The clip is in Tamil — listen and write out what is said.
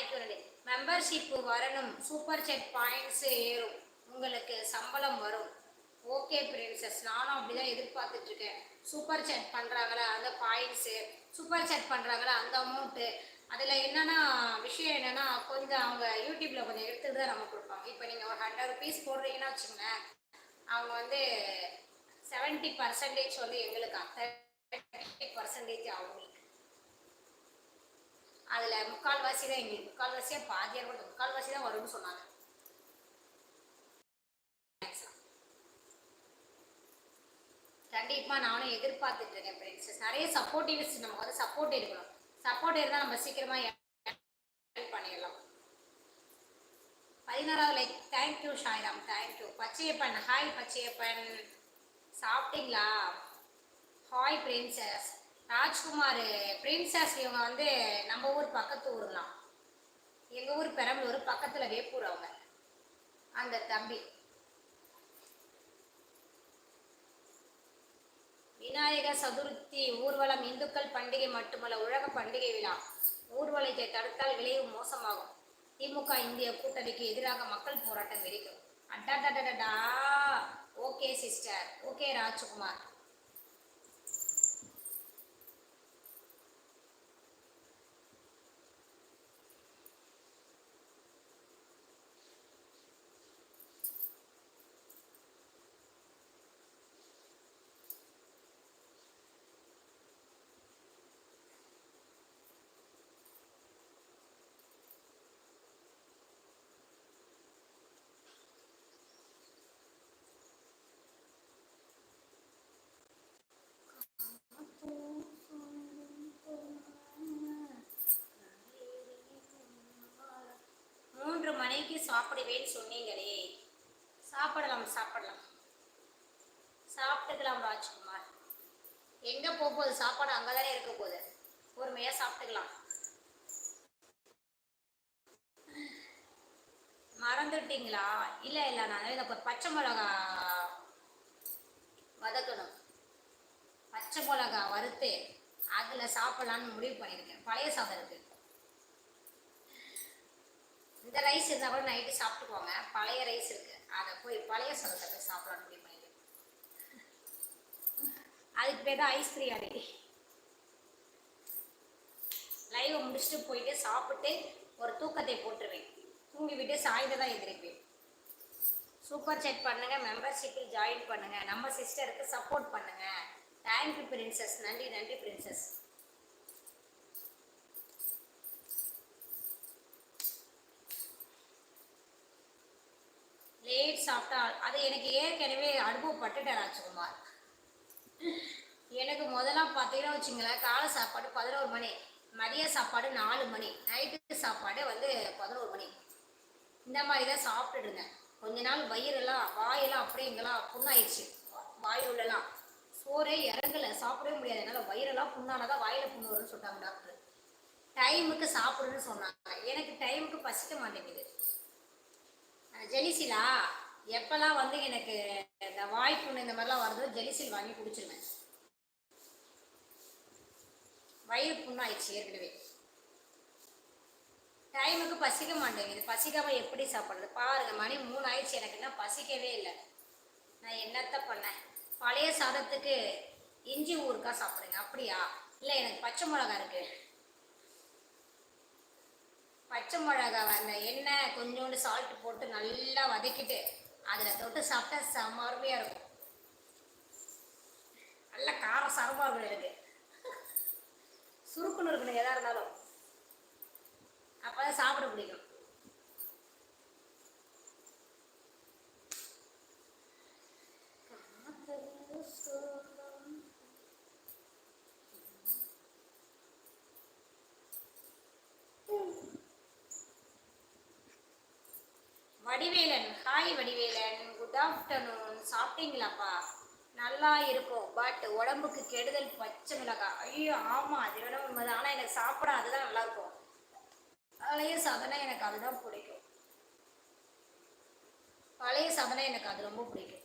தேங்க்யூ மெம்பர்ஷிப்பு மெம்பர்ஷிப் வரணும். சூப்பர் செட் பாயிண்ட்ஸு ஏறும். உங்களுக்கு சம்பளம் வரும். ஓகே பிரின்சஸ் நானும் அப்படி தான் எதிர்பார்த்துட்ருக்கேன் சூப்பர் செட் பண்ணுறாங்களா அந்த பாயிண்ட்ஸு சூப்பர் செட் பண்ணுறாங்களா அந்த அமௌண்ட்டு அதில் என்னென்னா விஷயம் என்னென்னா கொஞ்சம் அவங்க யூடியூப்பில் கொஞ்சம் எடுத்துகிட்டு தான் நம்ம கொடுப்பாங்க. இப்போ நீங்கள் ஒரு ஹண்ட்ரட் ருபீஸ் போடுறீங்கன்னா வச்சுங்களேன் அவங்க வந்து செவன்ட்டி பர்சன்டேஜ் வந்து எங்களுக்கு தேர்ட்டி பர்சன்டேஜ் அவங்களுக்கு. அதில் முக்கால்வாசி தான் எங்களுக்கு முக்கால்வாசியாக பாதியாக கூட முக்கால்வாசி தான் வரும்னு சொன்னாங்க. கண்டிப்பாக நானும் எதிர்பார்த்துட்டு இருக்கேன் ஃப்ரெண்ட்ஸ் நிறைய சப்போர்ட்டிவ்ஸ் நம்ம வந்து சப்போர்ட் இருக்கணும் சப்போர்ட் இருந்தால் நம்ம சீக்கிரமாக பண்ணிடலாம். பதினாறாவது like thank you Sairam thank you Pachaiyappan hi Pachaiyappan. சாப்பிட்டீங்களா? ஹாய் பிரின்சஸ் ராஜ்குமார் பிரின்சஸ் இவங்க வந்து நம்ம ஊர் பக்கத்து ஊர்லாம். எங்கள் ஊர் பெரம்பலூர் பக்கத்தில் வேப்பூர் அவங்க. அந்த தம்பி. விநாயக சதுர்த்தி ஊர்வலம் இந்துக்கள் பண்டிகை மட்டுமல்ல உலக பண்டிகை விழா. ஊர்வலத்தை தடுத்தால் விளைவு மோசமாகும். திமுக இந்திய கூட்டணிக்கு எதிராக மக்கள் போராட்டம் வெடிக்கும். அடாடடடா ஓகே சிஸ்டர் ஓகே ராஜ்குமார். மணிக்கு சாப்பிடுவேன்னு சொன்னீங்களே. சாப்பிடலாம் சாப்பிடலாம். சாப்பிட்டுக்கலாம் ராஜ்குமார். எங்க போக போகுது சாப்பாடு அங்கதானே இருக்க போகுது. பொறுமையா சாப்பிட்டுக்கலாம். மறந்துட்டீங்களா? இல்ல இல்ல நான் இந்த பச்சை மிளகா வதக்கணும். பச்சை மிளகா வறுத்து அதுல சாப்பிட்லான்னு முடிவு பண்ணியிருக்கேன். பழைய சாதம் இருக்கு. இந்த ரைஸ் இருந்தால் கூட நைட்டு சாப்பிட்டுக்குவாங்க பழைய ரைஸ் இருக்கு. அதை போய் பழைய சாதத்தை போய் சாப்பிடலான்னு முடிவு அதுக்கு பேர் தான் ஐஸ் பிரியாணி லைவை முடிச்சுட்டு போயிட்டு சாப்பிட்டு ஒரு தூக்கத்தை போட்டுருவேன். தூங்கி விட்டு சாயந்தரம் தான் எந்திரிப்பேன். சூப்பர் செட் பண்ணுங்க மெம்பர்ஷிப்பில் ஜாயின் பண்ணுங்க. நம்ம சிஸ்டருக்கு சப்போர்ட் பண்ணுங்க. தேங்க்யூ பிரின்சஸ் நன்றி நன்றி பிரின்சஸ் பார்த்தால் அதை அது எனக்கு ஏற்கனவே அனுபவப்பட்டுட்டேன் ராஜ்குமார். எனக்கு முதல்ல பார்த்தீங்கன்னா வச்சுங்களேன் காலை சாப்பாடு பதினோரு மணி மதிய சாப்பாடு நாலு மணி நைட்டு சாப்பாடு வந்து பதினோரு மணி. இந்த மாதிரி தான் சாப்பிட்டுட்டு இருந்தேன் கொஞ்ச நாள் வயிறெல்லாம் வாயெல்லாம் அப்படியே இங்கெல்லாம் புண்ணாயிடுச்சு வாய் உள்ளலாம். சோறே இறங்கலை. சாப்பிடவே முடியாது. என்னால் வயிறெல்லாம் புண்ணானதான் வாயில் புண்ணு வரும்னு சொல்லிட்டாங்க டாக்டர். டைமுக்கு சாப்பிடுன்னு சொன்னாங்க. எனக்கு டைமுக்கு பசிக்க மாட்டேங்குது. ஜெலிசிலா எப்பெல்லாம் வந்து எனக்கு இந்த வாய்ப்புண்ணு இந்த மாதிரிலாம் வருது ஜெலிசில் வாங்கி குடிச்சிருவேன். வயிறு புண்ணாயிடுச்சு ஏற்கனவே. டைமுக்கு பசிக்க மாட்டேங்குது. பசிக்காம எப்படி சாப்பிட்றது? பாருங்க மணி மூணு ஆயிடுச்சு எனக்கு என்ன பசிக்கவே இல்லை. நான் என்னத்த பண்ணேன்? பழைய சாதத்துக்கு இஞ்சி ஊருக்கா சாப்பிடுங்க. அப்படியா? இல்லை எனக்கு பச்சை மிளகா இருக்கு. பச்சை மிளகா அந்த எண்ணெய் கொஞ்சோண்டு சால்ட் போட்டு நல்லா வதக்கிட்டு அதில் தொட்டு சாப்பிட்டா செம்ம அருமையாக இருக்கும். நல்ல காரம் சரமாக இருக்கும் எனக்கு. சுருக்குன்னு இருக்கணும் எதாக இருந்தாலும். அப்பதான் சாப்பிட பிடிக்கும் Vadivelan hi Vadivelan good afternoon சாப்பிட்டீங்களாப்பா? நல்லா இருக்கும். பட் உடம்புக்கு கெடுதல் பச்சை மிளகாய் ஐயோ ஆமாம் அது வேணா உண்மைதான். ஆனால் எனக்கு சாப்பிட அதுதான் நல்லா இருக்கும். பழைய சாதனை எனக்கு அதுதான் பிடிக்கும். பழைய சாதனை எனக்கு அது ரொம்ப பிடிக்கும்.